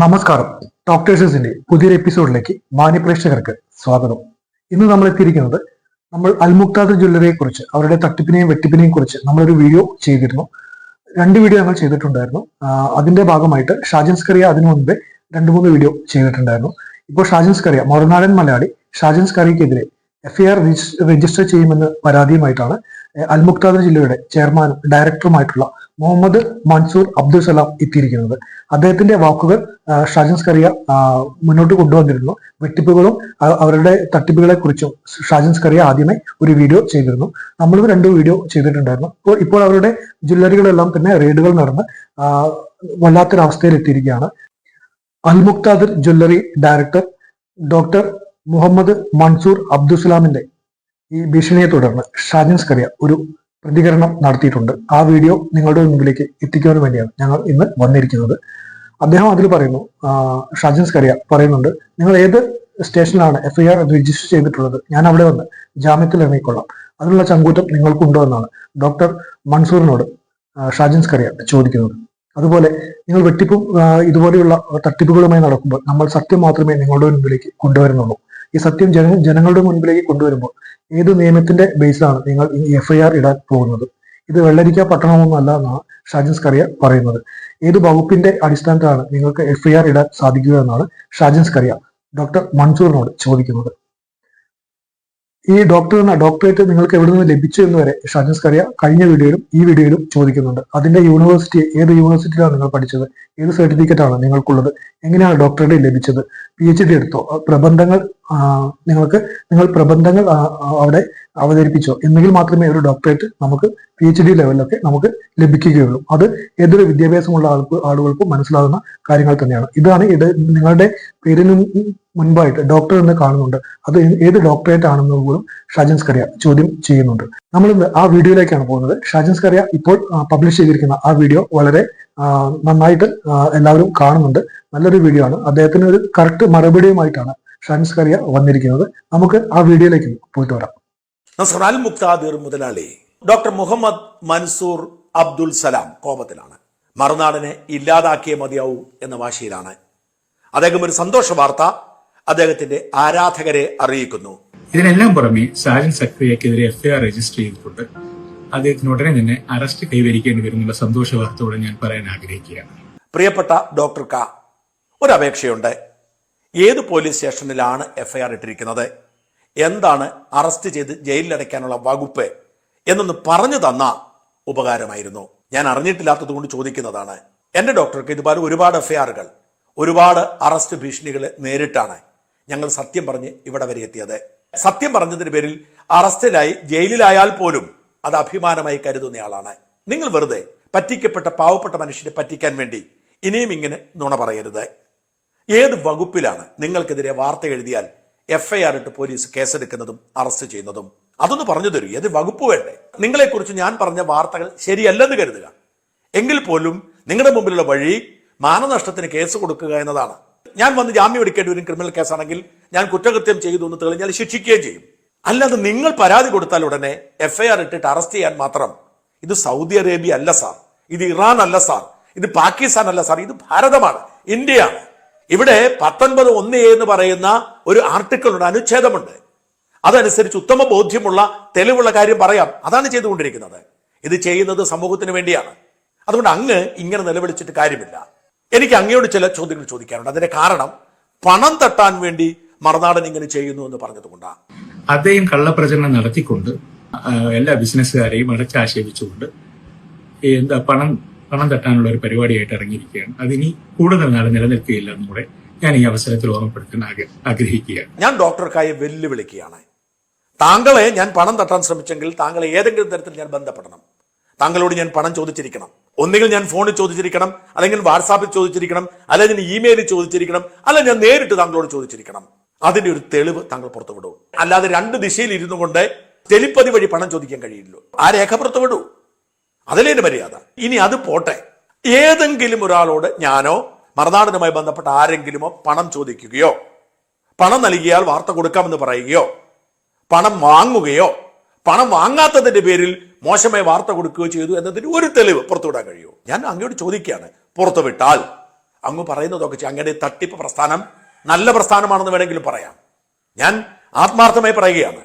നമസ്കാരം. ഡോക്ടേഴ്സിന്റെ പുതിയൊരു എപ്പിസോഡിലേക്ക് മാന്യപ്രേക്ഷകർക്ക് സ്വാഗതം. ഇന്ന് നമ്മൾ എത്തിയിരിക്കുന്നത് നമ്മൾ അൽമുക്താദ് ജ്വല്ലറിയെ കുറിച്ച് അവരുടെ തട്ടിപ്പിനെയും വെട്ടിപ്പിനെയും കുറിച്ച് നമ്മളൊരു വീഡിയോ ചെയ്തിരുന്നു. രണ്ട് വീഡിയോ ഞങ്ങൾ ചെയ്തിട്ടുണ്ടായിരുന്നു. അതിന്റെ ഭാഗമായിട്ട് ഷാജൻ സ്കറിയ അതിനു മുൻപേ രണ്ട് മൂന്ന് വീഡിയോ ചെയ്തിട്ടുണ്ടായിരുന്നു. ഇപ്പോൾ ഷാജൻ സ്കറിയ മറുനാടൻ മലയാളി ഷാജൻ സ്കറിയക്കെതിരെ എഫ്ഐആർ രജിസ്റ്റർ ചെയ്യുമെന്ന് പരാതിയുമായിട്ടാണ് അൽമുക്താദ് ജില്ലയുടെ ചെയർമാനും ഡയറക്ടറുമായിട്ടുള്ള മുഹമ്മദ് മൻസൂർ അബ്ദുൽ സലാം എത്തിയിരിക്കുന്നത്. അദ്ദേഹത്തിന്റെ വാക്കുകൾ ഷാജൻസ് കറിയ മുന്നോട്ട് കൊണ്ടുവന്നിരുന്നു. വെട്ടിപ്പുകളും അവരുടെ തട്ടിപ്പുകളെ കുറിച്ചും ഷാജൻസ് കറിയ ആദ്യമേ ഒരു വീഡിയോ ചെയ്തിരുന്നു. നമ്മളും രണ്ടു വീഡിയോ ചെയ്തിട്ടുണ്ടായിരുന്നു. ഇപ്പോൾ ഇപ്പോൾ അവരുടെ ജ്വല്ലറികളെല്ലാം തന്നെ റെയ്ഡുകൾ നടന്ന് വല്ലാത്തൊരവസ്ഥയിൽ എത്തിയിരിക്കുകയാണ് Almuktadir jewellery director doctor Muhammad Mansoor അബ്ദുസലാമിന്റെ ഈ ഭീഷണിയെ തുടർന്ന് ഷാജൻസ് കറിയ ഒരു പ്രതികരണം നടത്തിയിട്ടുണ്ട്. ആ വീഡിയോ നിങ്ങളുടെ മുമ്പിലേക്ക് എത്തിക്കുവാൻ വേണ്ടിയാണ് ഞങ്ങൾ ഇന്ന് വന്നിരിക്കുന്നത്. അദ്ദേഹം അതിൽ പറയുന്നു ഷാജൻ സ്കറിയ പറയുന്നുണ്ട് നിങ്ങൾ ഏത് സ്റ്റേഷനിലാണ് എഫ്ഐആർ രജിസ്റ്റർ ചെയ്തിട്ടുള്ളത്? ഞാൻ അവിടെ വന്ന് ജാമ്യത്തിൽ ഇറങ്ങിക്കൊള്ളാം. അതിനുള്ള ചങ്കൂറ്റം നിങ്ങൾക്കുണ്ടോ എന്നാണ് ഡോക്ടർ മൻസൂറിനോട് ഷാജൻ സ്കറിയ ചോദിക്കുന്നത്. അതുപോലെ നിങ്ങൾ വെട്ടിപ്പും ഇതുപോലെയുള്ള തട്ടിപ്പുകളുമായി നടക്കുമ്പോൾ നമ്മൾ സത്യം മാത്രമേ നിങ്ങളുടെ മുമ്പിലേക്ക് കൊണ്ടുവരുന്നുള്ളൂ. ഈ സത്യം ജന ജനങ്ങളുടെ മുൻപിലേക്ക് കൊണ്ടുവരുമ്പോൾ ഏത് നിയമത്തിന്റെ ബേസിലാണ് നിങ്ങൾ ഈ എഫ്ഐആർ ഇടാൻ പോകുന്നത്? ഇത് വെള്ളരിക്ക പട്ടണമൊന്നുമല്ല എന്നാണ് ഷാജൻസ് സ്കറിയ പറയുന്നത്. ഏത് വകുപ്പിന്റെ അടിസ്ഥാനത്തിലാണ് നിങ്ങൾക്ക് എഫ്ഐആർ ഇടാൻ സാധിക്കുക എന്നാണ് ഷാജൻസ് കറിയ ഡോക്ടർ മൻസൂറിനോട് ചോദിക്കുന്നത്. ഈ ഡോക്ടർ എന്ന ഡോക്ടറേറ്റ് നിങ്ങൾക്ക് എവിടെ നിന്ന് ലഭിച്ചു എന്ന് വരെ ഷാജൻസ് സ്കറിയ കഴിഞ്ഞ വീഡിയോയിലും ഈ വീഡിയോയിലും ചോദിക്കുന്നുണ്ട്. അതിന്റെ യൂണിവേഴ്സിറ്റി ഏത് യൂണിവേഴ്സിറ്റിയിലാണ് നിങ്ങൾ പഠിച്ചത്? ഏത് സർട്ടിഫിക്കറ്റ് ആണ് നിങ്ങൾക്കുള്ളത്? എങ്ങനെയാണ് ഡോക്ടറേറ്റ് ലഭിച്ചത്? പി എച്ച് ഡി എടുത്തോ. പ്രബന്ധങ്ങൾ നിങ്ങൾക്ക് നിങ്ങൾ പ്രബന്ധങ്ങൾ അവിടെ അവതരിപ്പിച്ചോ. എന്നെങ്കിൽ മാത്രമേ ഒരു ഡോക്ടറേറ്റ് നമുക്ക് പി എച്ച് ഡി ലെവലിലൊക്കെ നമുക്ക് ലഭിക്കുകയുള്ളൂ. അത് ഏതൊരു വിദ്യാഭ്യാസമുള്ള ആൾക്ക് ആളുകൾക്കും മനസ്സിലാകുന്ന കാര്യങ്ങൾ തന്നെയാണ്. ഇതാണ് ഇത് നിങ്ങളുടെ പേരിന് മുൻപായിട്ട് ഡോക്ടർ എന്ന് കാണുന്നുണ്ട്. അത് ഏത് ഡോക്ടറേറ്റ് ആണെന്ന് പോലും ഷാജൻസ് കറിയ ചോദ്യം ചെയ്യുന്നുണ്ട്. നമ്മൾ ആ വീഡിയോയിലേക്കാണ് പോകുന്നത്. ഷാജൻസ് കറിയ ഇപ്പോൾ പബ്ലിഷ് ചെയ്തിരിക്കുന്ന ആ വീഡിയോ വളരെ നന്നായിട്ട് എല്ലാവരും കാണുന്നുണ്ട്. നല്ലൊരു വീഡിയോ ആണ്. അദ്ദേഹത്തിന് ഒരു കറക്റ്റ് മറുപടിയുമായിട്ടാണ് ഷൻസ് കറിയ വന്നിരിക്കുന്നത്. നമുക്ക് ആ വീഡിയോയിലേക്ക് പോയിട്ട് വരാം. അൽ മുക്താദിർ മുതലാളി ഡോക്ടർ മുഹമ്മദ് മൻസൂർ അബ്ദുൽ സലാം കോപത്തിലാണ്. മറുനാടിനെ ഇല്ലാതാക്കിയേ മതിയാവൂ എന്ന വാശിയിലാണ്. അദ്ദേഹം ഒരു സന്തോഷ വാർത്ത അദ്ദേഹത്തിന്റെ ആരാധകരെ അറിയിക്കുന്നു. ഇതിനെല്ലാം പുറമെ സാജൻ സക്രിയക്കെതിരെ എഫ്ഐആർ രജിസ്റ്റർ ചെയ്തിട്ടുണ്ട്. അദ്ദേഹത്തിന് ഉടനെ തന്നെ അറസ്റ്റ് കൈവരിക്കേണ്ടി വരുന്നുള്ള സന്തോഷ വാർത്തയോടെ ഞാൻ പറയാൻ ആഗ്രഹിക്കുകയാണ്. പ്രിയപ്പെട്ട ഡോക്ടർ ക ഒരു അപേക്ഷയുണ്ട് ഏത് പോലീസ് സ്റ്റേഷനിലാണ് എഫ്ഐആർ ഇട്ടിരിക്കുന്നത്? എന്താണ് അറസ്റ്റ് ചെയ്ത് ജയിലിലടയ്ക്കാനുള്ള വകുപ്പ്? എന്നൊന്ന് പറഞ്ഞു തന്ന ഉപകാരമായിരുന്നു. ഞാൻ അറിഞ്ഞിട്ടില്ലാത്തത് കൊണ്ട് ചോദിക്കുന്നതാണ്. എന്റെ ഡോക്ടർക്ക് ഇതുപോലെ ഒരുപാട് എഫ്ഐആറുകൾ ഒരുപാട് അറസ്റ്റ് ഭീഷണികൾ നേരിട്ടാണ് ഞങ്ങൾ സത്യം പറഞ്ഞ് ഇവിടെ വരെ എത്തിയത്. സത്യം പറഞ്ഞതിന് പേരിൽ അറസ്റ്റിലായി ജയിലിലായാൽ പോലും അത് അഭിമാനമായി കരുതുന്നയാളാണ് നിങ്ങൾ വെറുതെ പറ്റിക്കപ്പെട്ട പാവപ്പെട്ട മനുഷ്യരെ പറ്റിക്കാൻ വേണ്ടി ഇനിയും ഇങ്ങനെ നുണ പറയരുത്. ഏത് വകുപ്പിലാണ് നിങ്ങൾക്കെതിരെ വാർത്ത എഴുതിയാൽ എഫ് ഐ ആർ ഇട്ട് പോലീസ് കേസെടുക്കുന്നതും അറസ്റ്റ് ചെയ്യുന്നതും? അതൊന്ന് പറഞ്ഞു തരൂ. ഏത് വകുപ്പ് വേണ്ടേ? നിങ്ങളെക്കുറിച്ച് ഞാൻ പറഞ്ഞ വാർത്തകൾ ശരിയല്ലെന്ന് കരുതുക. എങ്കിൽ പോലും നിങ്ങളുടെ മുമ്പിലുള്ള വഴി മാനനഷ്ടത്തിന് കേസ് കൊടുക്കുക എന്നതാണ്. ഞാൻ വന്ന് ജാമ്യം എടുക്കേണ്ടി വരും ക്രിമിനൽ കേസാണെങ്കിൽ ഞാൻ കുറ്റകൃത്യം ചെയ്തു എന്ന് തെളിഞ്ഞാൽ ശിക്ഷിക്കുകയും ചെയ്യും. അല്ലാതെ നിങ്ങൾ പരാതി കൊടുത്താൽ ഉടനെ എഫ്ഐആർ ഇട്ടിട്ട് അറസ്റ്റ് ചെയ്യാൻ മാത്രം. ഇത് സൗദി അറേബ്യ അല്ല സാർ. ഇത് ഇറാൻ അല്ല സാർ. ഇത് പാകിസ്ഥാൻ അല്ല സാർ. ഇത് ഭാരതമാണ്. ഇന്ത്യയാണ് ഇവിടെ പത്തൊൻപത് ഒന്ന് എന്ന് പറയുന്ന ഒരു ആർട്ടിക്കിൾ ഉണ്ട് അനുച്ഛേദമുണ്ട്. അതനുസരിച്ച് ഉത്തമ ബോധ്യമുള്ള തെളിവുള്ള കാര്യം പറയാം. അതാണ് ചെയ്തുകൊണ്ടിരിക്കുന്നത്. ഇത് ചെയ്യുന്നത് സമൂഹത്തിന് വേണ്ടിയാണ്. അതുകൊണ്ട് അങ്ങ് ഇങ്ങനെ നിലവിളിച്ചിട്ട് കാര്യമില്ല. എനിക്ക് അങ്ങയോട് ചില ചോദ്യങ്ങൾ ചോദിക്കാനുണ്ട്. അതിന്റെ കാരണം പണം തട്ടാൻ വേണ്ടി മറുനാടൻ ഇങ്ങനെ ചെയ്യുന്നു എന്ന് പറഞ്ഞതുകൊണ്ടാണ്. അദ്ദേഹം കള്ളപ്രചരണം നടത്തിക്കൊണ്ട് എല്ലാ ബിസിനസ്സുകാരെയും അടച്ചാക്ഷേപിച്ചുകൊണ്ട് എന്താ പണം പണം തട്ടാനുള്ള ഒരു പരിപാടിയായിട്ട് ഇറങ്ങിയിരിക്കുകയാണ്. അതിനി കൂടുതൽ നാൾ നിലനിൽക്കുകയില്ല എന്നും കൂടെ ഞാൻ ഈ അവസരത്തിൽ ഓർമ്മപ്പെടുത്താൻ ആഗ്ര- ആഗ്രഹിക്കുകയാണ്. ഞാൻ ഡോക്ടർക്കായി വെല്ലുവിളിക്കുകയാണ്. താങ്കളെ ഞാൻ പണം തട്ടാൻ ശ്രമിച്ചെങ്കിൽ താങ്കളെ ഏതെങ്കിലും തരത്തിൽ ഞാൻ ബന്ധപ്പെടണം. താങ്കളോട് ഞാൻ പണം ചോദിച്ചിരിക്കണം. ഒന്നുകിൽ ഞാൻ ഫോണിൽ ചോദിച്ചിരിക്കണം അല്ലെങ്കിൽ വാട്സാപ്പിൽ ചോദിച്ചിരിക്കണം അല്ലെങ്കിൽ ഇമെയിലിൽ ചോദിച്ചിരിക്കണം അല്ലെങ്കിൽ ഞാൻ നേരിട്ട് താങ്കളോട് ചോദിച്ചിരിക്കണം. അതിന്റെ ഒരു തെളിവ് താങ്കൾ പുറത്തുവിടൂ അല്ലാതെ രണ്ട് ദിശയിൽ ഇരുന്നു കൊണ്ട് ടെലിപ്പതി വഴി പണം ചോദിക്കാൻ കഴിയില്ലല്ലോ. ആ രേഖ പുറത്തുവിടൂ അതല്ലേ എന്റെ മര്യാദ? ഇനി അത് പോട്ടെ. ഏതെങ്കിലും ഒരാളോട് ഞാനോ മറുനാടനുമായി ബന്ധപ്പെട്ട ആരെങ്കിലുമോ പണം ചോദിക്കുകയോ പണം നൽകിയാൽ വാർത്ത കൊടുക്കാമെന്ന് പറയുകയോ പണം വാങ്ങുകയോ പണം വാങ്ങാത്തതിന്റെ പേരിൽ മോശമായി വാർത്ത കൊടുക്കുകയോ ചെയ്തു എന്നതിന് ഒരു തെളിവ് പുറത്തുവിടാൻ കഴിയുമോ? ഞാൻ അങ്ങോട്ട് ചോദിക്കുകയാണ്. പുറത്തുവിട്ടാൽ അങ്ങ് പറയുന്നതൊക്കെ അങ്ങയുടെ തട്ടിപ്പ് പ്രസ്ഥാനം നല്ല പ്രസ്ഥാനമാണെന്ന് വേണമെങ്കിലും പറയാം. ഞാൻ ആത്മാർത്ഥമായി പറയുകയാണ്.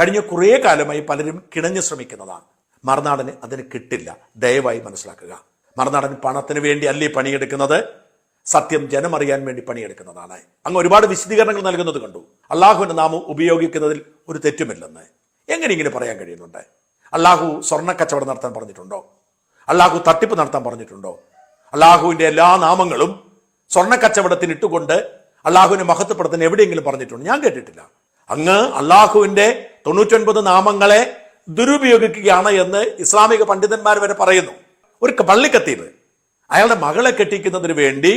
കഴിഞ്ഞ കുറേ കാലമായി പലരും കിണഞ്ഞു ശ്രമിക്കുന്നതാണ്. മറുനാടന് അതിന് കിട്ടില്ല. ദയവായി മനസ്സിലാക്കുക. മറുനാടൻ പണത്തിന് വേണ്ടി അല്ലേ പണിയെടുക്കുന്നത്? സത്യം ജനമറിയാൻ വേണ്ടി പണിയെടുക്കുന്നതാണ്. അങ്ങ് ഒരുപാട് വിശദീകരണങ്ങൾ നൽകുന്നത് കണ്ടു. അള്ളാഹുവിന്റെ നാമം ഉപയോഗിക്കുന്നതിൽ ഒരു തെറ്റുമില്ലെന്ന്. എങ്ങനെ ഇങ്ങനെ പറയാൻ കഴിയുന്നുണ്ട്? അള്ളാഹു സ്വർണ കച്ചവടം നടത്താൻ പറഞ്ഞിട്ടുണ്ടോ? അള്ളാഹു തട്ടിപ്പ് നടത്താൻ പറഞ്ഞിട്ടുണ്ടോ? അള്ളാഹുവിന്റെ എല്ലാ നാമങ്ങളും സ്വർണ കച്ചവടത്തിന് ഇട്ടുകൊണ്ട് അള്ളാഹുവിനെ മഹത്വപ്പെടുത്തുന്ന എവിടെയെങ്കിലും പറഞ്ഞിട്ടുണ്ട്. ഞാൻ കേട്ടിട്ടില്ല. അങ്ങ് അള്ളാഹുവിന്റെ തൊണ്ണൂറ്റൊൻപത് നാമങ്ങളെ ദുരുപയോഗിക്കുകയാണ് എന്ന് ഇസ്ലാമിക പണ്ഡിതന്മാർ വരെ പറയുന്നു. ഒരു പള്ളിക്കത്തിയിൽ അയാളുടെ മകളെ കെട്ടിക്കുന്നതിന് വേണ്ടി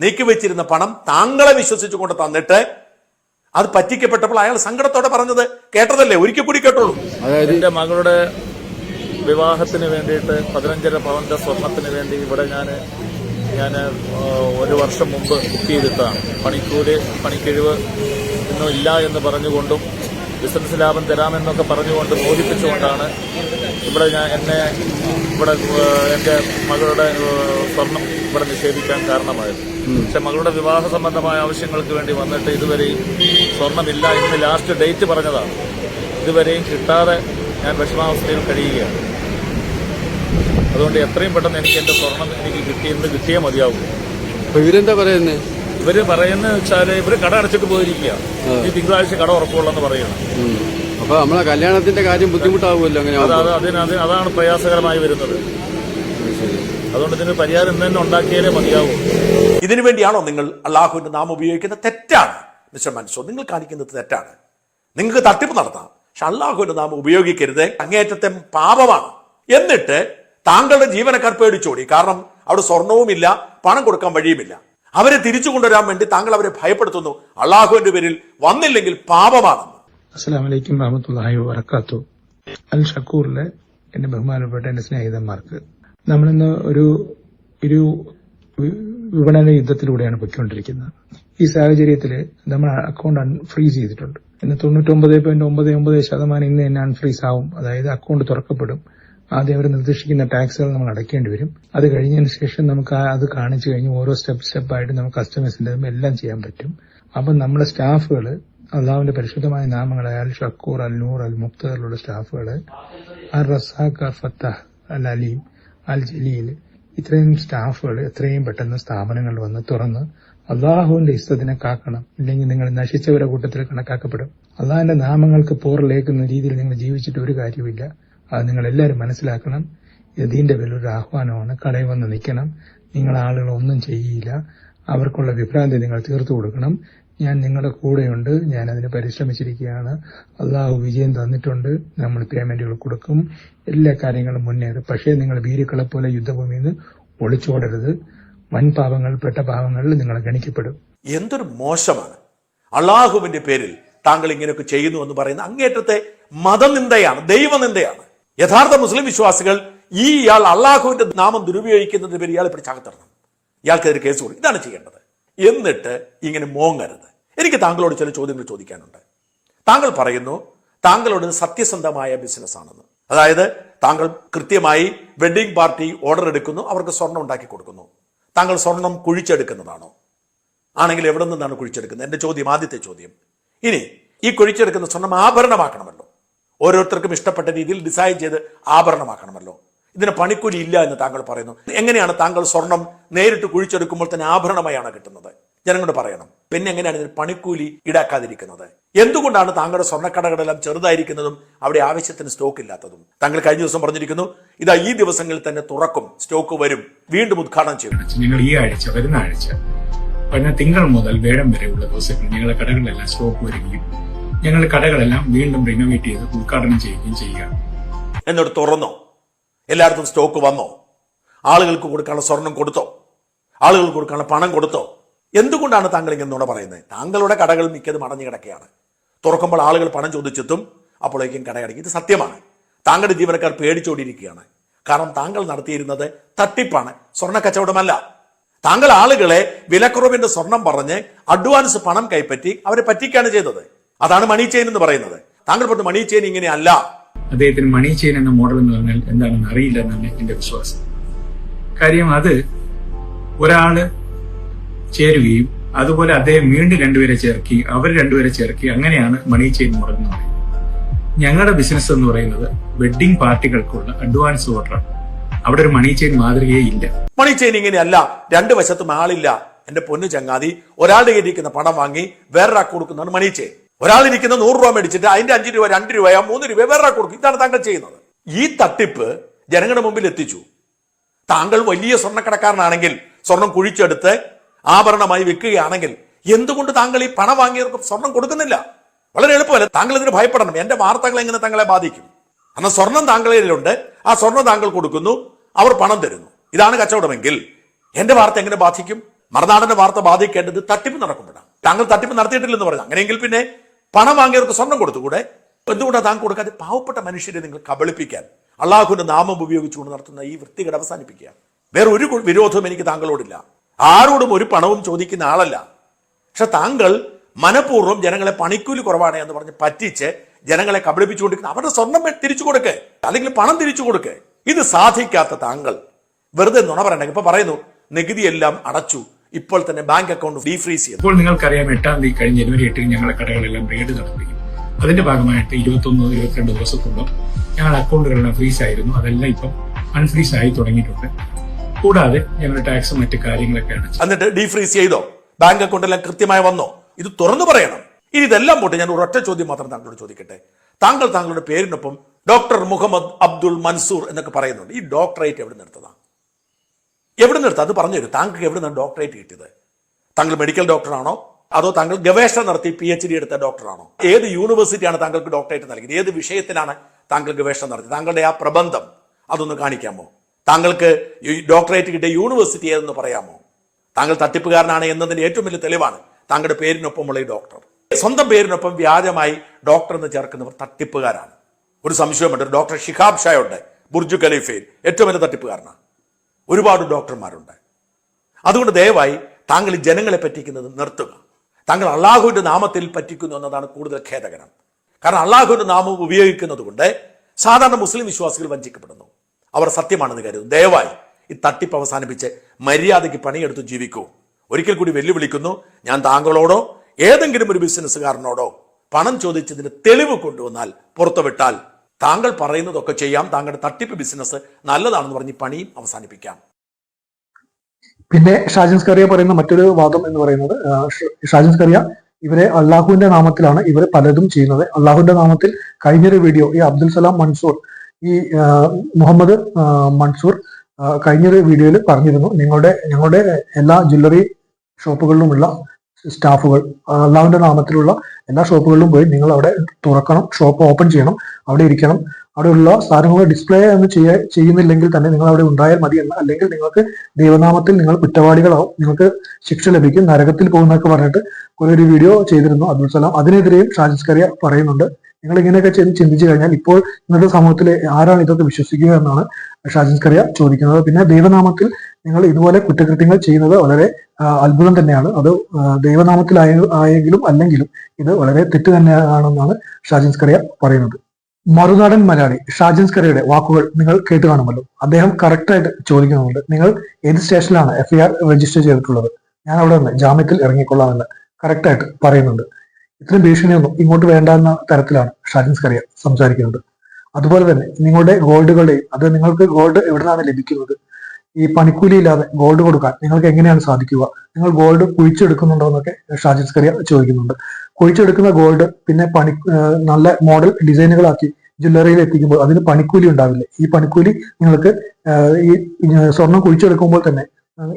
നീക്കി വെച്ചിരുന്ന പണം താങ്കളെ വിശ്വസിച്ചുകൊണ്ട് തന്നിട്ട് അത് പറ്റിക്കപ്പെട്ടപ്പോൾ അയാൾ സങ്കടത്തോടെ പറഞ്ഞത് കേട്ടതല്ലേ? ഒരിക്കൽ കൂടി കേട്ടോളൂ. എന്റെ മകളുടെ വിവാഹത്തിന് വേണ്ടിയിട്ട് പതിനഞ്ചര പവന്റെ സ്വർണത്തിന് വേണ്ടി ഇവിടെ ഞാൻ ഞാൻ ഒരു വർഷം മുമ്പ് ബുക്ക് ചെയ്തിട്ടാണ്. പണിക്കൂലി പണിക്കിഴിവ് ഇന്നും ഇല്ല എന്ന് പറഞ്ഞുകൊണ്ടും ബിസിനസ് ലാഭം തരാമെന്നൊക്കെ പറഞ്ഞുകൊണ്ട് ബോധിപ്പിച്ചുകൊണ്ടാണ് ഇവിടെ ഞാൻ എന്നെ ഇവിടെ എന്റെ മകളുടെ സ്വർണം ഇവിടെ നിഷേധിക്കാൻ കാരണമായത്. പക്ഷെ മകളുടെ വിവാഹ സംബന്ധമായ ആവശ്യങ്ങൾക്ക് വേണ്ടി വന്നിട്ട് ഇതുവരെയും സ്വർണമില്ല ഇന്ന് ലാസ്റ്റ് ഡേറ്റ് പറഞ്ഞതാണ്. ഇതുവരെയും കിട്ടാതെ ഞാൻ വിഷമാവസ്ഥയിൽ കഴിയുകയാണ്. അതുകൊണ്ട് എത്രയും പെട്ടെന്ന് എനിക്ക് എന്റെ സ്വർണം എനിക്ക് കിട്ടിയെന്ന് കിട്ടിയേ മതിയാവും. ഇവരെന്താ പറയുന്നത് ഇവർ പറയുന്നത് വെച്ചാൽ ഇവർ കട അടച്ചിട്ട് പോയിരിക്കുക. ഈ തിങ്കളാഴ്ച കട ഉറപ്പുള്ളെന്ന് പറയുന്നു. അപ്പൊ നമ്മളെ കല്യാണത്തിന്റെ കാര്യം ബുദ്ധിമുട്ടാവുമല്ലോ അങ്ങനെ അത് ആവുമ്പോ. അതിന് അതാണ് പ്രയാസകരമായി വരുന്നത്. അതുകൊണ്ട് ഇതിന് പരിഹാരം ഇന്ന് തന്നെ ഉണ്ടാക്കിയാലേ മതിയാവൂ. ഇതിനു വേണ്ടിയാണോ നിങ്ങൾ അള്ളാഹുവിന്റെ നാം ഉപയോഗിക്കുന്ന തെറ്റാണ് മിസ്റ്റർ മനസ്സോ നിങ്ങൾ കാണിക്കുന്നത് തെറ്റാണ്. നിങ്ങൾക്ക് തട്ടിപ്പ് നടത്താം. പക്ഷെ അള്ളാഹുവിന്റെ നാം ഉപയോഗിക്കരുത്. അങ്ങേറ്റത്തെ പാപമാണ്. എന്നിട്ട് താങ്കളുടെ ജീവനക്കാർ പേടിച്ചോടി. കാരണം അവിടെ സ്വർണവുമില്ല പണം കൊടുക്കാൻ വഴിയുമില്ല. അവരെ തിരിച്ചു കൊണ്ടുവരാൻ വേണ്ടി താങ്കൾ അവരെ ഭയപ്പെടുത്തുന്നു. അള്ളാഹുവിന്റെ പേരിൽ വന്നില്ലെങ്കിൽ പാപമാണെന്ന്. അസ്സാം വലൈക്കും വാഹമത്തല്ലാഹി വബർക്കാത്തു അൽ ഷക്കൂറിലെ എന്റെ ബഹുമാനപ്പെട്ട എന്റെ സ്നേഹിതന്മാർക്ക്. നമ്മളിന്ന് ഒരു ഒരു വിപണന യുദ്ധത്തിലൂടെയാണ് പൊയ്ക്കൊണ്ടിരിക്കുന്നത്. ഈ സാഹചര്യത്തിൽ നമ്മൾ അക്കൗണ്ട് അൺഫ്രീസ് ചെയ്തിട്ടുണ്ട്. ഇന്ന് തൊണ്ണൂറ്റൊമ്പത് പോയിന്റ് ഒമ്പത് ഒമ്പത് ശതമാനം ഇന്ന് തന്നെ അൺഫ്രീസ് ആവും. അതായത് അക്കൗണ്ട് തുറക്കപ്പെടും. ആദ്യം അവർ നിർദ്ദേശിക്കുന്ന ടാക്സുകൾ നമ്മൾ അടയ്ക്കേണ്ടി വരും. അത് കഴിഞ്ഞതിന് ശേഷം നമുക്ക് അത് കാണിച്ചു കഴിഞ്ഞ് ഓരോ സ്റ്റെപ്പ് സ്റ്റെപ്പായിട്ട് നമുക്ക് കസ്റ്റമേഴ്സിന്റെ എല്ലാം ചെയ്യാൻ പറ്റും. അപ്പം നമ്മുടെ സ്റ്റാഫുകൾ അള്ളാഹുവിന്റെ പരിശുദ്ധമായ നാമങ്ങളായ അൽ ഷക്കൂർ അൽ നൂർ അൽ മുക്തറിലുള്ള സ്റ്റാഫുകൾ അൽ റസാഖ് അൽ ഫത്താഹ് അൽ അലീം അൽ ജലീൽ ഇത്രയും സ്റ്റാഫുകൾ എത്രയും പെട്ടെന്ന് സ്ഥാപനങ്ങൾ വന്ന് തുറന്ന് അള്ളാഹുവിന്റെ ഇഷ്ടത്തിനെ കാക്കണം. ഇല്ലെങ്കിൽ നിങ്ങൾ നശിച്ചവരുടെ കൂട്ടത്തിൽ കണക്കാക്കപ്പെടും. അള്ളാഹിന്റെ നാമങ്ങൾക്ക് പോറിലേക്കുന്ന രീതിയിൽ നിങ്ങൾ ജീവിച്ചിട്ട് ഒരു കാര്യമില്ല അത് നിങ്ങൾ എല്ലാവരും മനസ്സിലാക്കണം ഇതിന്റെ വലിയൊരു ആഹ്വാനമാണ്. കടയിൽ വന്ന് നിൽക്കണം. നിങ്ങൾ ആളുകൾ ഒന്നും ചെയ്യില്ല. അവർക്കുള്ള വിഭ്രാന്തി നിങ്ങൾ തീർത്തു കൊടുക്കണം. ഞാൻ നിങ്ങളുടെ കൂടെയുണ്ട്. ഞാൻ അതിന് പരിശ്രമിച്ചിരിക്കുകയാണ്. അള്ളാഹു വിജയം തന്നിട്ടുണ്ട്. നമ്മൾ പേയ്മെന്റുകൾ കൊടുക്കും. എല്ലാ കാര്യങ്ങളും മുന്നേറും പക്ഷേ നിങ്ങൾ വീരുക്കളെ പോലെ യുദ്ധഭൂമിയിൽ നിന്ന് ഒളിച്ചോടരുത്. വൻ പാപങ്ങൾ പെട്ട പാപങ്ങളിൽ നിങ്ങൾ ഗണിക്കപ്പെടും. എന്തൊരു മോശമാണ്. അള്ളാഹുവിന്റെ പേരിൽ താങ്കൾ ഇങ്ങനെയൊക്കെ ചെയ്യുന്നു എന്ന് പറയുന്ന അങ്ങേറ്റത്തെ മതനിന്ദയാണ് ദൈവനിന്ദയാണ്. യഥാർത്ഥ മുസ്ലിം വിശ്വാസികൾ ഈ ഇയാൾ അള്ളാഹുവിന്റെ നാമം ദുരുപയോഗിക്കുന്നതിന് പേര് ഇയാളെ പിടിച്ചകത്തിടണം ഇയാൾക്കെതിരെ കേസ് കൊടുക്കും. ഇതാണ് ചെയ്യേണ്ടത്. എന്നിട്ട് ഇങ്ങനെ മോങ്ങരുത്. എനിക്ക് താങ്കളോട് ചില ചോദ്യങ്ങൾ ചോദിക്കാനുണ്ട്. താങ്കൾ പറയുന്നു താങ്കളുടെ സത്യസന്ധമായ ബിസിനസ് ആണെന്ന്. അതായത് താങ്കൾ കൃത്യമായി വെഡിങ് പാർട്ടി ഓർഡർ എടുക്കുന്നു അവർക്ക് സ്വർണം ഉണ്ടാക്കി കൊടുക്കുന്നു. താങ്കൾ സ്വർണം കുഴിച്ചെടുക്കുന്നതാണോ? ആണെങ്കിൽ എവിടെ നിന്നാണ് കുഴിച്ചെടുക്കുന്നത്? എന്റെ ചോദ്യം ആദ്യത്തെ ചോദ്യം. ഇനി ഈ കുഴിച്ചെടുക്കുന്ന സ്വർണം ആഭരണമാക്കണമല്ലോ. ഓരോരുത്തർക്കും ഇഷ്ടപ്പെട്ട രീതിയിൽ ഡിസൈൻ ചെയ്ത് ആഭരണമാക്കണമല്ലോ. ഇതിന് പണിക്കൂലി ഇല്ല എന്ന് താങ്കൾ പറയുന്നു. എങ്ങനെയാണ് താങ്കൾ സ്വർണം നേരിട്ട് കുഴിച്ചെടുക്കുമ്പോൾ തന്നെ ആഭരണമായാണ് കിട്ടുന്നത്? ജനങ്ങളോട് പറയണം. പിന്നെ എങ്ങനെയാണ് ഇതിന് പണിക്കൂലി ഈടാക്കാതിരിക്കുന്നത്? എന്തുകൊണ്ടാണ് താങ്കളുടെ സ്വർണക്കടകളെല്ലാം ചെറുതായിരിക്കുന്നതും അവിടെ ആവശ്യത്തിന് സ്റ്റോക്ക് ഇല്ലാത്തതും? താങ്കൾ കഴിഞ്ഞ ദിവസം പറഞ്ഞിരിക്കുന്നു ഇതാ ഈ ദിവസങ്ങളിൽ തന്നെ തുറക്കും സ്റ്റോക്ക് വരും. വീണ്ടും ഉദ്ഘാടനം ചെയ്യും. നിങ്ങൾ ഈ ആഴ്ച വരുന്ന ആഴ്ച വരുന്ന തിങ്കൾ മുതൽ വേഴം വരെയുള്ള ദിവസങ്ങളിൽ നിങ്ങളുടെ കടകളിലെല്ലാം സ്റ്റോക്ക് വരികയും ഞങ്ങൾ കടകളെല്ലാം വീണ്ടും റിനോവേറ്റ് ചെയ്ത് ഉദ്ഘാടനം ചെയ്യുകയും ചെയ്യുക. എന്നിട്ട് തുറന്നോ? എല്ലായിടത്തും സ്റ്റോക്ക് വന്നോ? ആളുകൾക്ക് കൊടുക്കാനുള്ള സ്വർണം കൊടുത്തോ? ആളുകൾക്ക് കൊടുക്കാനുള്ള പണം കൊടുത്തോ? എന്തുകൊണ്ടാണ് താങ്കൾ ഇങ്ങനെ പറയുന്നത്? താങ്കളുടെ കടകൾ മിക്കതും അടഞ്ഞു കിടക്കുകയാണ്. തുറക്കുമ്പോൾ ആളുകൾ പണം ചോദിച്ചെത്തും അപ്പോഴേക്കും കടയടക്കി ഇത് സത്യമാണ്. താങ്കളുടെ ജീവനക്കാർ പേടിച്ചോടിയിരിക്കുകയാണ് കാരണം താങ്കൾ നടത്തിയിരുന്നത് തട്ടിപ്പാണ് സ്വർണ കച്ചവടമല്ല. താങ്കൾ ആളുകളെ വിലക്കുറവിന്റെ സ്വർണം പറഞ്ഞ് അഡ്വാൻസ് പണം കൈപ്പറ്റി അവരെ പറ്റിക്കാണ് ചെയ്തത്. അതാണ് മണി ചെയിൻ എന്ന് പറയുന്നത്. താങ്കൾ പറഞ്ഞു മണി ചെയിൻ ഇങ്ങനെയല്ല അദ്ദേഹത്തിന് മണി ചെയിൻ എന്ന മോഡൽ എന്ന് പറഞ്ഞാൽ എന്താണെന്ന് അറിയില്ല എന്നാണ് എന്റെ വിശ്വാസം. കാര്യം അത് ഒരാൾ ചേരുകയും അതുപോലെ അദ്ദേഹം വീണ്ടും രണ്ടുപേരെ ചേർക്കി അവർ രണ്ടുപേരെ ചേർക്കി അങ്ങനെയാണ് മണി ചെയിൻ മോഡൽ എന്ന് പറയുന്നത്. ഞങ്ങളുടെ ബിസിനസ് എന്ന് പറയുന്നത് വെഡിങ് പാർട്ടികൾക്കുള്ള അഡ്വാൻസ് ഓർഡർ അവിടെ ഒരു മണി ചെയിൻ മാതൃകയേ ഇല്ല. മണി ചെയിൻ ഇങ്ങനെയല്ല രണ്ട് വശത്തും ആളില്ല. എന്റെ പൊന്നു ചങ്ങാതി ഒരാളുടെ കയ്യിൽ ഇരിക്കുന്ന പണം വാങ്ങി വേറൊരാൾക്ക് കൊടുക്കുന്നതാണ് മണി ചെയിൻ ഒരാളിരിക്കുന്ന നൂറ് രൂപ മേടിച്ചിട്ട് അതിന്റെ അഞ്ച് രൂപ രണ്ട് രൂപയോ മൂന്ന് രൂപയോ വേറെ കൊടുക്കും. ഇതാണ് താങ്കൾ ചെയ്യുന്നത്. ഈ തട്ടിപ്പ് ജനങ്ങളുടെ മുമ്പിൽ എത്തിച്ചു. താങ്കൾ വലിയ സ്വർണക്കടക്കാരനാണെങ്കിൽ സ്വർണം കുഴിച്ചെടുത്ത് ആഭരണമായി വിൽക്കുകയാണെങ്കിൽ എന്തുകൊണ്ട് താങ്കൾ ഈ പണം വാങ്ങിയവർക്ക് സ്വർണം കൊടുക്കുന്നില്ല? വളരെ എളുപ്പമല്ല? താങ്കൾ ഇതിന് ഭയപ്പെടണം. എന്റെ വാർത്തകൾ എങ്ങനെ താങ്കളെ ബാധിക്കും? അന്ന് സ്വർണം താങ്കളിലുണ്ട് ആ സ്വർണം താങ്കൾ കൊടുക്കുന്നു. അവർ പണം തരുന്നു. ഇതാണ് കച്ചവടമെങ്കിൽ എന്റെ വാർത്ത എങ്ങനെ ബാധിക്കും? മറുനാടന്റെ വാർത്ത ബാധിക്കേണ്ടത് തട്ടിപ്പ് നടക്കുമ്പോഴാണ്. താങ്കൾ തട്ടിപ്പ് നടത്തിയിട്ടില്ലെന്ന് പറഞ്ഞു. അങ്ങനെയെങ്കിൽ പിന്നെ പണം വാങ്ങിയവർക്ക് സ്വർണം കൊടുത്തുകൂടെ? എന്തുകൊണ്ടാണ് താങ്കൾ കൊടുക്കാതെ പാവപ്പെട്ട മനുഷ്യരെ നിങ്ങൾ കബളിപ്പിക്കാൻ? അള്ളാഹുവിന്റെ നാമം ഉപയോഗിച്ചുകൊണ്ട് നടത്തുന്ന ഈ വൃത്തികേട് അവസാനിപ്പിക്കുക. വേറെ ഒരു വിരോധവും എനിക്ക് താങ്കളോടില്ല. ആരോടും ഒരു പണവും ചോദിക്കുന്ന ആളല്ല. പക്ഷെ താങ്കൾ മനഃപൂർവം ജനങ്ങളെ പണിക്കൂലി കുറവാണ് എന്ന് പറഞ്ഞ് പറ്റിച്ച് ജനങ്ങളെ കബളിപ്പിച്ചുകൊണ്ടിരിക്കുന്ന അവരുടെ സ്വർണം തിരിച്ചു കൊടുക്കേ. അല്ലെങ്കിൽ പണം തിരിച്ചു കൊടുക്കേ. ഇത് സാധിക്കാത്ത താങ്കൾ. വെറുതെ നുണ പറയണ്ട. ഇപ്പൊ പറയുന്നു നികുതി എല്ലാം അടച്ചു. ഇപ്പോൾ തന്നെ ബാങ്ക് അക്കൗണ്ട് ഡീഫ്രീസ് ചെയ്തു ഇപ്പോൾ നിങ്ങൾക്കറിയാം എട്ടാം തീയതി കഴിഞ്ഞ ജനുവരി എട്ടിന് ഞങ്ങളുടെ കടകളെല്ലാം റെയ്ഡ് നടത്തി അതിന്റെ ഭാഗമായിട്ട് ഇരുപത്തൊന്ന് ഇരുപത്തിരണ്ട് ദിവസത്തോളം ഞങ്ങളുടെ അക്കൗണ്ടുകളെല്ലാം ഫ്രീസ് ആയിരുന്നു. അതെല്ലാം ഇപ്പം അൺഫ്രീസ് ആയി തുടങ്ങിയിട്ടുണ്ട്. കൂടാതെ ഞങ്ങളുടെ ടാക്സും മറ്റു കാര്യങ്ങളൊക്കെ അടച്ചു. എന്നിട്ട് ഡീഫ്രീസ് ചെയ്തോ? ബാങ്ക് അക്കൗണ്ട് എല്ലാം കൃത്യമായി വന്നോ? ഇത് തുറന്നു പറയണം. ഇനി ഇതെല്ലാം പോട്ടെ ഞാൻ ഒരൊറ്റ ചോദ്യം മാത്രം താങ്കളോട് ചോദിക്കട്ടെ. താങ്കൾ താങ്കളുടെ പേരിനൊപ്പം ഡോക്ടർ മുഹമ്മദ് അബ്ദുൾ മൻസൂർ എന്നൊക്കെ പറയുന്നുണ്ട്. ഈ ഡോക്ടറേറ്റ് എവിടെ നിർത്തതാ എവിടെ നിന്ന് എടുത്ത്? അത് പറഞ്ഞു തരും. താങ്കൾക്ക് എവിടെ നിന്നാണ് ഡോക്ടറേറ്റ് കിട്ടിയത്? താങ്കൾ മെഡിക്കൽ ഡോക്ടറാണോ? അതോ താങ്കൾ ഗവേഷണം നടത്തി പി എച്ച് ഡി എടുത്ത ഡോക്ടറാണോ? ഏത് യൂണിവേഴ്സിറ്റിയാണ് താങ്കൾക്ക് ഡോക്ടറേറ്റ് നൽകിയത്? ഏത് വിഷയത്തിലാണ് താങ്കൾ ഗവേഷണം നടത്തി താങ്കളുടെ ആ പ്രബന്ധം അതൊന്ന് കാണിക്കാമോ? താങ്കൾക്ക് ഡോക്ടറേറ്റ് കിട്ടിയ യൂണിവേഴ്സിറ്റി ഏതെന്ന് പറയാമോ? താങ്കൾ തട്ടിപ്പുകാരനാണ് എന്നതിന് ഏറ്റവും വലിയ തെളിവാണ് താങ്കളുടെ പേരിനൊപ്പമുള്ള ഈ ഡോക്ടർ. സ്വന്തം പേരിനൊപ്പം വ്യാജമായി ഡോക്ടർ എന്ന് ചേർക്കുന്നവർ തട്ടിപ്പുകാരാണ്. ഒരു സംശയമുണ്ട് ഡോക്ടർ ഷിഹാബ് ഷായുണ്ട് ബുർജു ഖലീഫയിൽ. ഏറ്റവും വലിയ തട്ടിപ്പുകാരനാണ്. ഒരുപാട് ഡോക്ടർമാരുണ്ട്. അതുകൊണ്ട് ദയവായി താങ്കൾ ജനങ്ങളെ പറ്റിക്കുന്നത് നിർത്തുക. താങ്കൾ അള്ളാഹുവിന്റെ നാമത്തിൽ പറ്റിക്കുന്നു എന്നതാണ് കൂടുതൽ ഖേദകരം. കാരണം അള്ളാഹുവിന്റെ നാമം ഉപയോഗിക്കുന്നത് കൊണ്ട് സാധാരണ മുസ്ലിം വിശ്വാസികൾ വഞ്ചിക്കപ്പെടുന്നു. അവർ സത്യമാണെന്ന് കരുതുന്നു. ദയവായി ഈ തട്ടിപ്പ് അവസാനിപ്പിച്ച് മര്യാദയ്ക്ക് പണിയെടുത്ത് ജീവിക്കൂ. ഒരിക്കൽ കൂടി വെല്ലുവിളിക്കുന്നു. ഞാൻ താങ്കളോടോ ഏതെങ്കിലും ഒരു ബിസിനസ്സുകാരനോടോ പണം ചോദിച്ചതിന് തെളിവ് കൊണ്ടുവന്നാൽ പുറത്തുവിട്ടാൽ താങ്കൾ പറയുന്നതൊക്കെ ചെയ്യാം. താങ്കളുടെ തട്ടിപ്പ് ബിസിനസ് നല്ലതാണെന്ന് പറഞ്ഞ് പണിയും അവസാനിപ്പിക്കാം. പിന്നെ ഷാജിൻ സ്കറിയ പറയുന്ന മറ്റൊരു വാദം എന്ന് പറയുന്നത് ഷാജൻസ് കറിയ ഇവരെ അള്ളാഹുവിന്റെ നാമത്തിലാണ് ഇവരെ പലതും ചെയ്യുന്നത്. അള്ളാഹുവിന്റെ നാമത്തിൽ കഴിഞ്ഞൊരു വീഡിയോ ഈ അബ്ദുൽ സലാം മൻസൂർ ഈ മുഹമ്മദ് മൻസൂർ കഴിഞ്ഞൊരു വീഡിയോയിൽ പറഞ്ഞിരുന്നു നിങ്ങളുടെ ഞങ്ങളുടെ എല്ലാ ജ്വല്ലറി ഷോപ്പുകളിലുമുള്ള സ്റ്റാഫുകൾ അള്ളാഹുവിന്റെ നാമത്തിലുള്ള എല്ലാ ഷോപ്പുകളിലും പോയി നിങ്ങൾ അവിടെ തുറക്കണം ഷോപ്പ് ഓപ്പൺ ചെയ്യണം അവിടെ ഇരിക്കണം. അവിടെയുള്ള സാധനങ്ങൾ ഡിസ്പ്ലേ ഒന്നും ചെയ്യാ ചെയ്യുന്നില്ലെങ്കിൽ തന്നെ നിങ്ങൾ അവിടെ ഉണ്ടായാൽ മതി എന്ന്. അല്ലെങ്കിൽ നിങ്ങൾക്ക് ദൈവനാമത്തിൽ നിങ്ങൾ കുറ്റവാളികളാവും. നിങ്ങൾക്ക് ശിക്ഷ ലഭിക്കും. നരകത്തിൽ പോകുന്നൊക്കെ പറഞ്ഞിട്ട് കുറെ ഒരു വീഡിയോ ചെയ്തിരുന്നു അബ്ദുൽ സലാം. അതിനെതിരെയും ഷാജിസ് കറിയ പറയുന്നുണ്ട്. നിങ്ങൾ ഇങ്ങനെയൊക്കെ ചിന്തിച്ചു കഴിഞ്ഞാൽ ഇപ്പോൾ ഇന്നത്തെ സമൂഹത്തിൽ ആരാണ് ഇതൊക്കെ വിശ്വസിക്കുക എന്നാണ് ഷാജിസ് കറിയ ചോദിക്കുന്നത്. പിന്നെ ദൈവനാമത്തിൽ നിങ്ങൾ ഇതുപോലെ കുറ്റകൃത്യങ്ങൾ ചെയ്യുന്നത് വളരെ അത്ഭുതം തന്നെയാണ്. അത് ദൈവനാമത്തിലായ ആയെങ്കിലും അല്ലെങ്കിലും ഇത് വളരെ തെറ്റ് തന്നെയാണെന്നാണ് ഷാജിൻസ് കറിയ പറയുന്നത്. മറുനാടൻ മലയാളി ഷാജൻ കറിയുടെ വാക്കുകൾ നിങ്ങൾ കേട്ട് കാണുമല്ലോ. അദ്ദേഹം കറക്റ്റായിട്ട് ചോദിക്കുന്നുണ്ട് നിങ്ങൾ ഏത് സ്റ്റേഷനിലാണ് എഫ്ഐആർ രജിസ്റ്റർ ചെയ്തിട്ടുള്ളത്? ഞാൻ അവിടെ നിന്ന് ജാമ്യത്തിൽ ഇറങ്ങിക്കൊള്ളാമെന്ന് കറക്റ്റായിട്ട് പറയുന്നുണ്ട്. ഇത്രയും ഭീഷണിയൊന്നും ഇങ്ങോട്ട് വേണ്ട എന്ന തരത്തിലാണ് ഷാജൻ കറിയ സംസാരിക്കുന്നത്. അതുപോലെ തന്നെ നിങ്ങളുടെ ഗോൾഡുകളുടെയും അത് നിങ്ങൾക്ക് ഗോൾഡ് എവിടെ നിന്നാണ് ലഭിക്കുന്നത്? ഈ പണിക്കൂലി ഇല്ലാതെ ഗോൾഡ് കൊടുക്കാൻ നിങ്ങൾക്ക് എങ്ങനെയാണ് സാധിക്കുക? നിങ്ങൾ ഗോൾഡ് കുഴിച്ചെടുക്കുന്നുണ്ടോ എന്നൊക്കെ ഷാജൻ കറിയ ചോദിക്കുന്നുണ്ട്. കുഴിച്ചെടുക്കുന്ന ഗോൾഡ് പിന്നെ പണി നല്ല മോഡൽ ഡിസൈനുകളാക്കി ജ്വല്ലറിയിൽ എത്തിക്കുമ്പോൾ അതിന് പണിക്കൂലി ഉണ്ടാവില്ല? ഈ പണിക്കൂലി നിങ്ങൾക്ക് ഈ സ്വർണം കുഴിച്ചെടുക്കുമ്പോൾ തന്നെ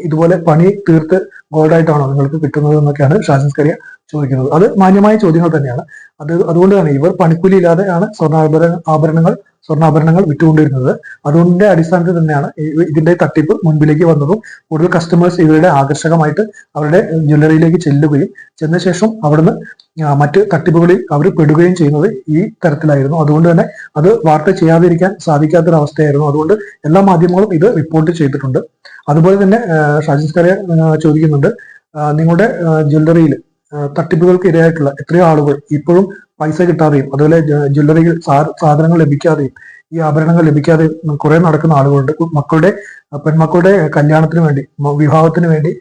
ഇതുപോലെ പണി തീർത്ത് ഗോൾഡായിട്ടാണോ നിങ്ങൾക്ക് കിട്ടുന്നത് എന്നൊക്കെയാണ് ഷാജിൻസ് ചോദിക്കുന്നത്. അത് മാന്യമായ ചോദ്യങ്ങൾ തന്നെയാണ്. അത് അതുകൊണ്ട് തന്നെ ഇവർ പണിക്കൂലി ഇല്ലാതെയാണ് സ്വർണാഭരണ ആഭരണങ്ങൾ സ്വർണാഭരണങ്ങൾ വിറ്റുകൊണ്ടിരുന്നത്. അതുകൊണ്ടിന്റെ അടിസ്ഥാനത്തിൽ തന്നെയാണ് ഇതിന്റെ തട്ടിപ്പ് മുൻപിലേക്ക് വന്നതും കൂടുതൽ കസ്റ്റമേഴ്സ് ഇവരുടെ ആകർഷകമായിട്ട് അവരുടെ ജ്വല്ലറിയിലേക്ക് ചെല്ലുകയും ചെന്ന ശേഷം അവിടുന്ന് മറ്റ് തട്ടിപ്പുകളിൽ അവർ പെടുകയും ചെയ്യുന്നത് ഈ തരത്തിലായിരുന്നു. അതുകൊണ്ട് തന്നെ അത് വാർത്ത ചെയ്യാതിരിക്കാൻ സാധിക്കാത്തൊരവസ്ഥയായിരുന്നു. അതുകൊണ്ട് എല്ലാ മാധ്യമങ്ങളും ഇത് റിപ്പോർട്ട് ചെയ്തിട്ടുണ്ട്. അതുപോലെ തന്നെ ഷാജിസ് കറിയ ചോദിക്കുന്നുണ്ട് നിങ്ങളുടെ ജ്വല്ലറിയിൽ തട്ടിപ്പുകൾക്ക് ഇരയായിട്ടുള്ള എത്രയോ ആളുകൾ ഇപ്പോഴും പൈസ കിട്ടാതെയും അതുപോലെ ജ്വല്ലറിയിൽ സാധനങ്ങൾ ലഭിക്കാതെയും ഈ ആഭരണങ്ങൾ ലഭിക്കാതെ കുറെ നടക്കുന്ന ആളുകളുണ്ട്. മക്കളുടെ പെൺമക്കളുടെ കല്യാണത്തിന് വേണ്ടി വിവാഹത്തിന് വേണ്ടി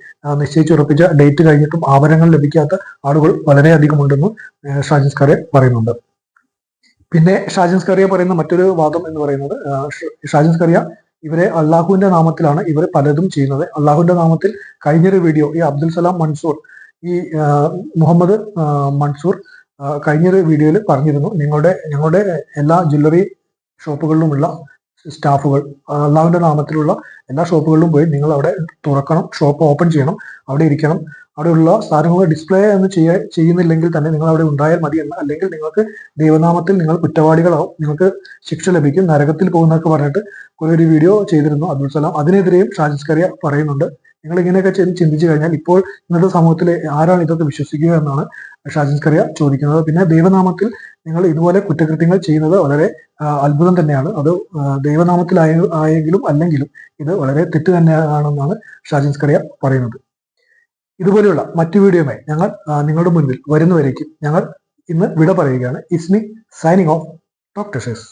നിശ്ചയിച്ചുറപ്പിച്ച ഡേറ്റ് കഴിഞ്ഞിട്ടും ആഭരണങ്ങൾ ലഭിക്കാത്ത ആളുകൾ വളരെയധികം ഉണ്ടെന്ന് ഷാജിൻസ് കറിയ പറയുന്നുണ്ട്. പിന്നെ ഷാജിൻസ് കറിയ പറയുന്ന മറ്റൊരു വാദം എന്ന് പറയുന്നത് ഷാജിൻസ് കറിയ ഇവരെ അള്ളാഹുവിന്റെ നാമത്തിലാണ് ഇവർ പലതും ചെയ്യുന്നത്. അള്ളാഹുവിന്റെ നാമത്തിൽ കഴിഞ്ഞൊരു വീഡിയോ ഈ അബ്ദുൽ സലാം മൻസൂർ ഈ മുഹമ്മദ് മൻസൂർ കഴിഞ്ഞൊരു വീഡിയോയിൽ പറഞ്ഞിരുന്നു. നിങ്ങളുടെ ഞങ്ങളുടെ എല്ലാ ജ്വല്ലറി ഷോപ്പുകളിലുമുള്ള സ്റ്റാഫുകൾ അള്ളാഹുവിന്റെ നാമത്തിലുള്ള എല്ലാ ഷോപ്പുകളിലും പോയി നിങ്ങൾ അവിടെ തുറക്കണം. ഷോപ്പ് ഓപ്പൺ ചെയ്യണം. അവിടെ ഇരിക്കണം. അവിടെയുള്ള സാധനങ്ങൾ ഡിസ്പ്ലേ എന്ന് ചെയ്യ ചെയ്യുന്നില്ലെങ്കിൽ തന്നെ നിങ്ങൾ അവിടെ ഉണ്ടായാൽ മതി എന്ന് അല്ലെങ്കിൽ നിങ്ങൾക്ക് ദൈവനാമത്തിൽ നിങ്ങൾ കുറ്റവാളികളാവും നിങ്ങൾക്ക് ശിക്ഷ ലഭിക്കും നരകത്തിൽ പോകുന്നൊക്കെ പറഞ്ഞിട്ട് കുറെ ഒരു വീഡിയോ ചെയ്തിരുന്നു അബ്ദുൽ സലാം. അതിനെതിരെയും ഷാജിസ് കറിയ പറയുന്നുണ്ട്. നിങ്ങൾ ഇങ്ങനെയൊക്കെ ചിന്തിച്ചു കഴിഞ്ഞാൽ ഇപ്പോൾ ഇന്നത്തെ സമൂഹത്തിൽ ആരാണ് ഇതൊക്കെ വിശ്വസിക്കുക എന്നാണ് ഷാജിസ് കറിയ ചോദിക്കുന്നത്. പിന്നെ ദൈവനാമത്തിൽ നിങ്ങൾ ഇതുപോലെ കുറ്റകൃത്യങ്ങൾ ചെയ്യുന്നത് വളരെ അത്ഭുതം തന്നെയാണ്. അത് ദൈവനാമത്തിലായ ആയെങ്കിലും അല്ലെങ്കിലും ഇത് വളരെ തെറ്റ് തന്നെയാണെന്നാണ് ഷാജിൻസ് കറിയ പറയുന്നത്. ഇതുപോലെയുള്ള മറ്റു വീഡിയോയുമായി ഞങ്ങൾ നിങ്ങളുടെ മുന്നിൽ വരുന്നവരേക്കും ഞങ്ങൾ ഇന്ന് വിട പറയുകയാണ്. Is me signing off doctor ഷെസ്